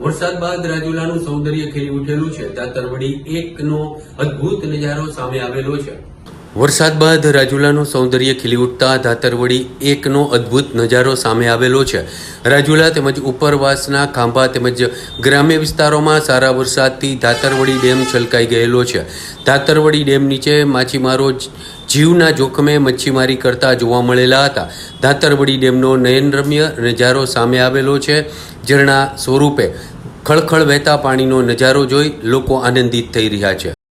વરસાદ બાદ રાજુલાનું સૌંદર્ય ખીલી ઉઠેલું છે. દાતરવડી એકનો અદ્ભુત નજારો સામે આવેલો છે. વરસાદ બાદ રાજુલાનું સૌંદર્ય ખીલી ઉઠતા ધાતરવડી એકનો અદ્ભુત નજારો સામે આવેલો છે. રાજુલા તેમજ ઉપરવાસના ખાંભા તેમજ ગ્રામ્ય વિસ્તારોમાં સારા વરસાદથી ધાતરવડી ડેમ છલકાઈ ગયેલો છે. ધાતરવડી ડેમ નીચે માછીમારો જીવના જોખમે મચ્છીમારી કરતા જોવા મળેલા હતા. ધાતરવડી ડેમનો નયનરમ્ય નજારો સામે આવેલો છે. ઝરણા સ્વરૂપે ખળખળ વહેતા પાણીનો નજારો જોઈ લોકો આનંદિત થઈ રહ્યા છે.